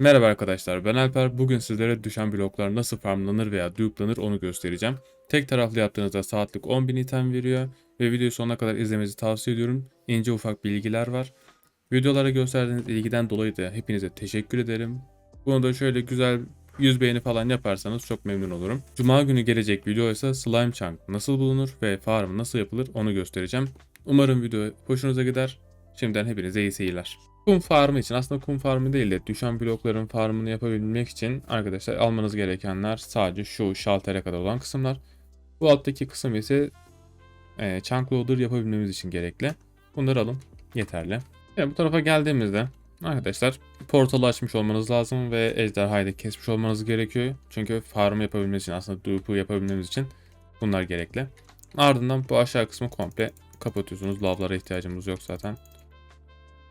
Merhaba arkadaşlar ben Alper. Bugün sizlere düşen bloklar nasıl farmlanır veya dupe'lanır onu göstereceğim. Tek taraflı yaptığınızda saatlik 10.000 item veriyor ve videoyu sonuna kadar izlemenizi tavsiye ediyorum. İnce ufak bilgiler var. Videolara gösterdiğiniz ilgiden dolayı da hepinize teşekkür ederim. Bunu da şöyle güzel 100 beğeni falan yaparsanız çok memnun olurum. Cuma günü gelecek video ise Slime Chunk nasıl bulunur ve farm nasıl yapılır onu göstereceğim. Umarım video hoşunuza gider. Şimdiden hepinize iyi seyirler. Kum farmı için aslında kum farmı değil de düşen blokların farmını yapabilmek için arkadaşlar almanız gerekenler sadece şu şaltere kadar olan kısımlar. Bu alttaki kısım ise e, chunk loader yapabilmemiz için gerekli. Bunları alın yeterli. Yani bu tarafa geldiğimizde arkadaşlar portalı açmış olmanız lazım ve ejderhayı da kesmiş olmanız gerekiyor. Çünkü farm yapabilmemiz için aslında dupe'u yapabilmemiz için bunlar gerekli. Ardından bu aşağı kısmı komple kapatıyorsunuz. Lavlara ihtiyacımız yok zaten.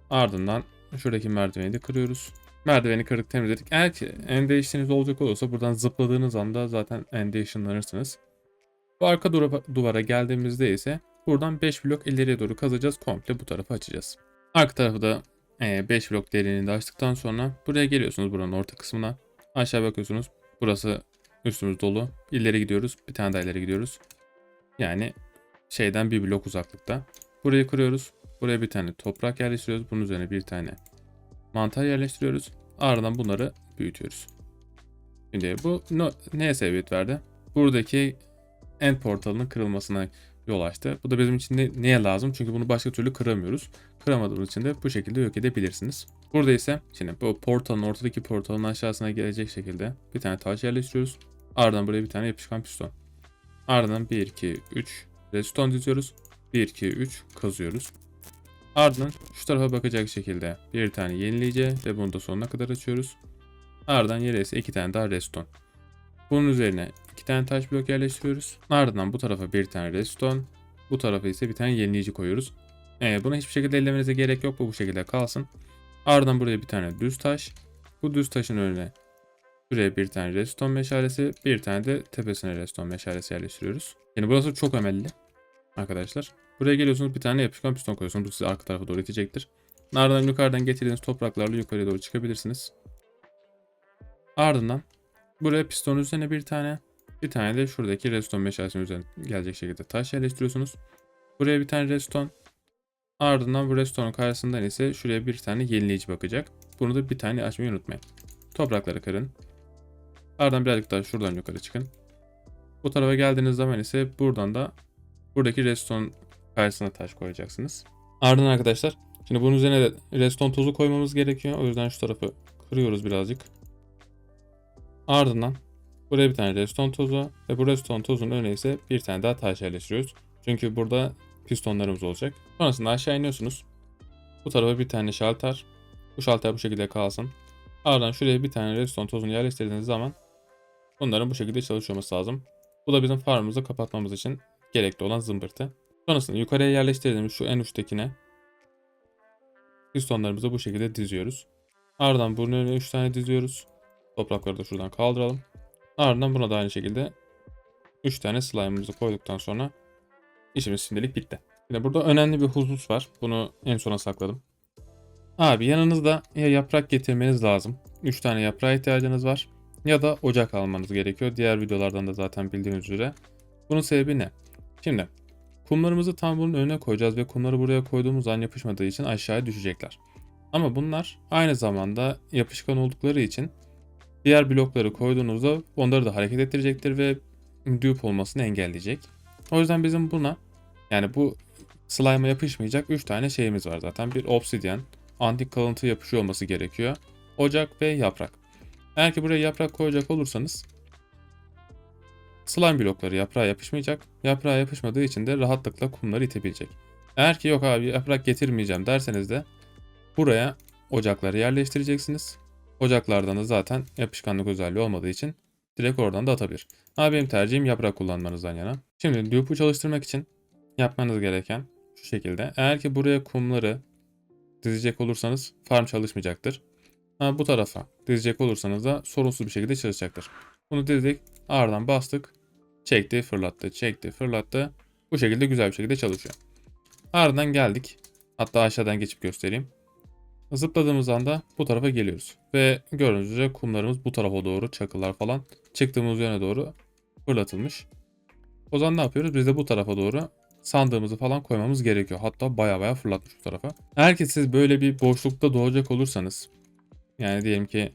Ardından şuradaki merdiveni de kırıyoruz. Merdiveni kırık temizledik. Eğer ki end değiştiğiniz olacak olursa buradan zıpladığınız anda zaten end ışınlanırsınız. Bu arka duvara, geldiğimizde ise buradan 5 blok ileriye doğru kazacağız. Komple bu tarafı açacağız. Arka tarafı da 5 blok derinliğinde açtıktan sonra buraya geliyorsunuz buranın orta kısmına. Aşağı bakıyorsunuz. Burası üstümüz dolu. İleri gidiyoruz. Bir tane daha ileri gidiyoruz. Yani şeyden bir blok uzaklıkta. Burayı kırıyoruz. Buraya bir tane toprak yerleştiriyoruz. Bunun üzerine bir tane mantar yerleştiriyoruz. Ardından bunları büyütüyoruz. Şimdi bu no, neye sebebiyet verdi? Buradaki end portalının kırılmasına yol açtı. Bu da bizim için ne, neye lazım? Çünkü bunu başka türlü kıramıyoruz. Kıramadığımız için de bu şekilde yok edebilirsiniz. Burada ise şimdi bu portalın ortadaki portalın aşağısına gelecek şekilde bir tane taş yerleştiriyoruz. Ardından buraya bir tane yapışkan piston. Ardından 1, 2, 3 redstone diziyoruz. 1, 2, 3 kazıyoruz. Ardından şu tarafa bakacak şekilde bir tane yenileyici ve bunu da sonuna kadar açıyoruz. Ardından yere ise iki tane daha redstone. Bunun üzerine iki tane taş blok yerleştiriyoruz. Ardından bu tarafa bir tane redstone. Bu tarafa ise bir tane yenileyici koyuyoruz. Ee, buna hiçbir şekilde ellemenize gerek yok. Bu bu şekilde kalsın. Ardından buraya bir tane düz taş. Bu düz taşın önüne Buraya bir tane redstone meşalesi, bir tane de tepesine redstone meşalesi yerleştiriyoruz. Yani burası çok ömelli arkadaşlar. Buraya geliyorsunuz bir tane yapışkan piston koyuyorsunuz. Bu sizi arka tarafa doğru itecektir. Ardından yukarıdan getirdiğiniz topraklarla yukarıya doğru çıkabilirsiniz. Ardından buraya piston üzerine bir tane bir tane de şuradaki redstone meşalesinin üzerine gelecek şekilde taş yerleştiriyorsunuz. Buraya bir tane redstone. Ardından bu redstone'un karşısından ise şuraya bir tane yenileyici bakacak. Bunu da bir tane açmayı unutmayın. Toprakları kırın. Ardından birazcık daha şuradan yukarı çıkın. Bu tarafa geldiğiniz zaman ise buradan da buradaki redstone karşısına taş koyacaksınız. Ardından arkadaşlar şimdi bunun üzerine de redstone tozu koymamız gerekiyor. O yüzden şu tarafı kırıyoruz birazcık. Ardından buraya bir tane redstone tozu ve bu redstone tozun önüne ise bir tane daha taş yerleştiriyoruz. Çünkü burada pistonlarımız olacak. Sonrasında aşağı iniyorsunuz. Bu tarafa bir tane şalter. Bu şalter bu şekilde kalsın. Ardından şuraya bir tane redstone tozunu yerleştirdiğiniz zaman bunların bu şekilde çalışması lazım. Bu da bizim farmımızı kapatmamız için gerekli olan zımbırtı. Sonrasında yukarıya yerleştirdiğimiz şu en uçtakine pistonlarımızı bu şekilde diziyoruz. Ardından bunun önüne 3 tane diziyoruz. Toprakları da şuradan kaldıralım. Ardından buna da aynı şekilde 3 tane slime'ımızı koyduktan sonra işimiz şimdilik bitti. Yine burada önemli bir husus var. Bunu en sona sakladım. Abi yanınızda ya yaprak getirmeniz lazım. 3 tane yaprağa ihtiyacınız var. Ya da ocak almanız gerekiyor. Diğer videolardan da zaten bildiğiniz üzere. Bunun sebebi ne? Şimdi kumlarımızı tam bunun önüne koyacağız ve kumları buraya koyduğumuz an yapışmadığı için aşağıya düşecekler. Ama bunlar aynı zamanda yapışkan oldukları için diğer blokları koyduğunuzda onları da hareket ettirecektir ve dupe olmasını engelleyecek. O yüzden bizim buna yani bu slime'a yapışmayacak 3 tane şeyimiz var zaten. Bir obsidian, antik kalıntı yapışıyor olması gerekiyor. Ocak ve yaprak. Eğer ki buraya yaprak koyacak olursanız slime blokları yaprağa yapışmayacak. Yaprağa yapışmadığı için de rahatlıkla kumları itebilecek. Eğer ki yok abi yaprak getirmeyeceğim derseniz de buraya ocakları yerleştireceksiniz. Ocaklardan da zaten yapışkanlık özelliği olmadığı için direkt oradan da atabilir. Ama benim tercihim yaprak kullanmanızdan yana. Şimdi dupe'u çalıştırmak için yapmanız gereken şu şekilde. Eğer ki buraya kumları dizecek olursanız farm çalışmayacaktır. Ama bu tarafa dizecek olursanız da sorunsuz bir şekilde çalışacaktır. Bunu dizdik. Ardından bastık. Çekti, fırlattı, çekti, fırlattı. Bu şekilde güzel bir şekilde çalışıyor. Ardından geldik. Hatta aşağıdan geçip göstereyim. Zıpladığımız anda bu tarafa geliyoruz. Ve gördüğünüz üzere kumlarımız bu tarafa doğru çakılar falan çıktığımız yöne doğru fırlatılmış. O zaman ne yapıyoruz? Biz de bu tarafa doğru sandığımızı falan koymamız gerekiyor. Hatta baya baya fırlatmış bu tarafa. Eğer ki siz böyle bir boşlukta doğacak olursanız yani diyelim ki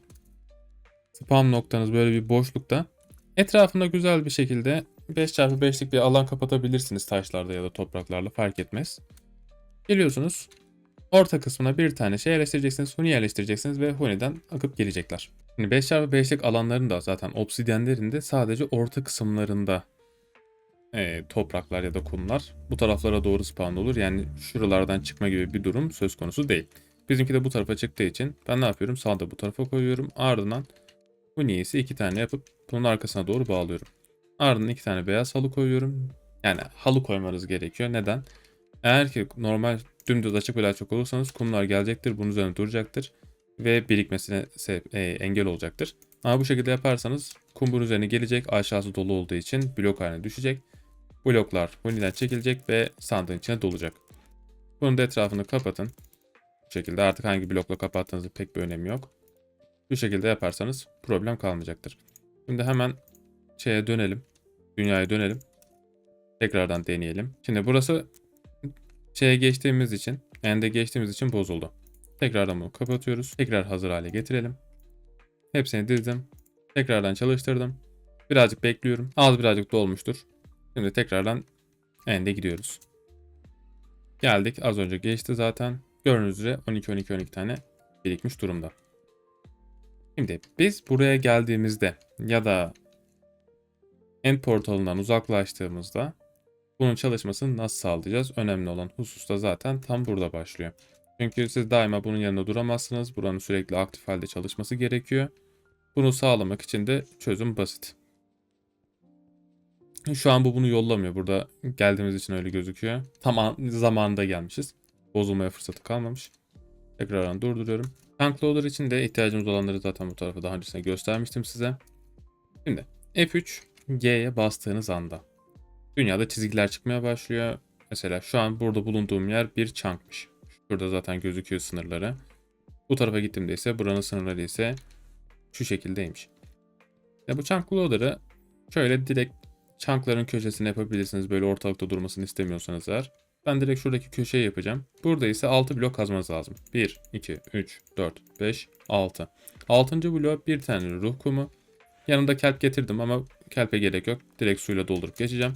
spam noktanız böyle bir boşlukta etrafında güzel bir şekilde 5x5'lik bir alan kapatabilirsiniz taşlarda ya da topraklarla fark etmez. Geliyorsunuz orta kısmına bir tane şey yerleştireceksiniz. Huni yerleştireceksiniz ve Huni'den akıp gelecekler. Şimdi 5x5'lik alanların da zaten obsidyenlerin de sadece orta kısımlarında e, topraklar ya da kumlar bu taraflara doğru spawn olur. Yani şuralardan çıkma gibi bir durum söz konusu değil. Bizimki de bu tarafa çıktığı için ben ne yapıyorum? Sağda bu tarafa koyuyorum. Ardından bu niyeyse iki tane yapıp bunun arkasına doğru bağlıyorum. Ardından iki tane beyaz halı koyuyorum. Yani halı koymanız gerekiyor. Neden? Eğer ki normal dümdüz açık bir çok olursanız kumlar gelecektir. Bunun üzerine duracaktır. Ve birikmesine sebep, e, engel olacaktır. Ama bu şekilde yaparsanız kum bunun üzerine gelecek. Aşağısı dolu olduğu için blok haline düşecek. Bloklar huniden çekilecek ve sandığın içine dolacak. Bunun da etrafını kapatın. Bu şekilde artık hangi blokla kapattığınızın pek bir önemi yok. Bu şekilde yaparsanız problem kalmayacaktır. Şimdi hemen şeye dönelim. Dünyaya dönelim. Tekrardan deneyelim. Şimdi burası şeye geçtiğimiz için, ende geçtiğimiz için bozuldu. Tekrardan bunu kapatıyoruz. Tekrar hazır hale getirelim. Hepsini dizdim. Tekrardan çalıştırdım. Birazcık bekliyorum. Az birazcık dolmuştur. Şimdi tekrardan ende gidiyoruz. Geldik. Az önce geçti zaten. Gördüğünüz üzere 12-12-12 tane birikmiş durumda. Şimdi biz buraya geldiğimizde ya da end portalından uzaklaştığımızda bunun çalışmasını nasıl sağlayacağız? Önemli olan husus da zaten tam burada başlıyor. Çünkü siz daima bunun yanında duramazsınız. Buranın sürekli aktif halde çalışması gerekiyor. Bunu sağlamak için de çözüm basit. Şu an bu bunu yollamıyor. Burada geldiğimiz için öyle gözüküyor. Tam an- zamanında gelmişiz. Bozulmaya fırsatı kalmamış. Tekrardan durduruyorum. Tank loader için de ihtiyacımız olanları zaten bu tarafa daha öncesinde göstermiştim size. Şimdi F3 G'ye bastığınız anda dünyada çizgiler çıkmaya başlıyor. Mesela şu an burada bulunduğum yer bir chunk'mış. Şurada zaten gözüküyor sınırları. Bu tarafa gittiğimde ise buranın sınırları ise şu şekildeymiş. Ya bu chunk loader'ı şöyle direkt chunk'ların köşesine yapabilirsiniz. Böyle ortalıkta durmasını istemiyorsanız eğer. Ben direkt şuradaki köşeye yapacağım. Burada ise 6 blok kazmanız lazım. 1, 2, 3, 4, 5, 6. 6. blok bir tane ruh kumu. Yanında kelp getirdim ama kelpe gerek yok. Direkt suyla doldurup geçeceğim.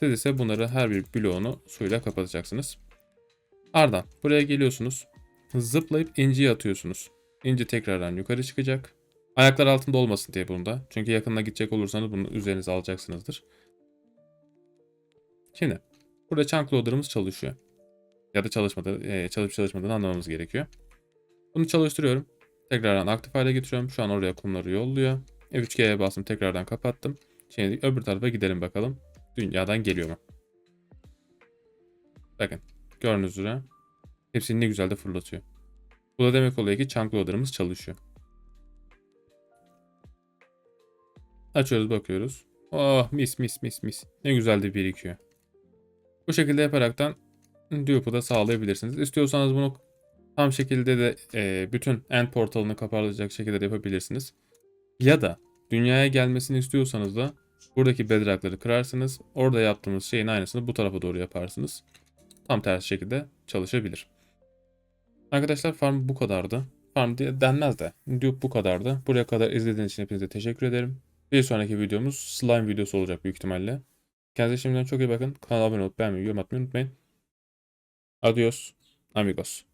Siz ise bunları her bir bloğunu suyla kapatacaksınız. Ardından buraya geliyorsunuz. Zıplayıp inciyi atıyorsunuz. İnci tekrardan yukarı çıkacak. Ayaklar altında olmasın diye bunda. Çünkü yakınına gidecek olursanız bunu üzerinize alacaksınızdır. Şimdi burada chunk loader'ımız çalışıyor. Ya da çalışmadı, e, çalışıp çalışmadığını anlamamız gerekiyor. Bunu çalıştırıyorum. Tekrardan aktif hale getiriyorum. Şu an oraya kumları yolluyor. F3G'ye bastım tekrardan kapattım. Şimdi öbür tarafa gidelim bakalım. Dünyadan geliyor mu? Bakın gördüğünüz üzere hepsini ne güzel de fırlatıyor. Bu da demek oluyor ki chunk loader'ımız çalışıyor. Açıyoruz bakıyoruz. Oh mis mis mis mis. Ne güzel de birikiyor. Bu şekilde yaparaktan dupe'u da sağlayabilirsiniz. İstiyorsanız bunu tam şekilde de e, bütün end portalını kapatacak şekilde de yapabilirsiniz. Ya da dünyaya gelmesini istiyorsanız da buradaki bedrock'ları kırarsınız. Orada yaptığımız şeyin aynısını bu tarafa doğru yaparsınız. Tam tersi şekilde çalışabilir. Arkadaşlar farm bu kadardı. Farm diye denmez de. Dupe bu kadardı. Buraya kadar izlediğiniz için hepinize teşekkür ederim. Bir sonraki videomuz slime videosu olacak büyük ihtimalle. Kendinize şimdiden çok iyi bakın. Kanala abone olup beğenmeyi, yorum atmayı unutmayın. Adios, amigos.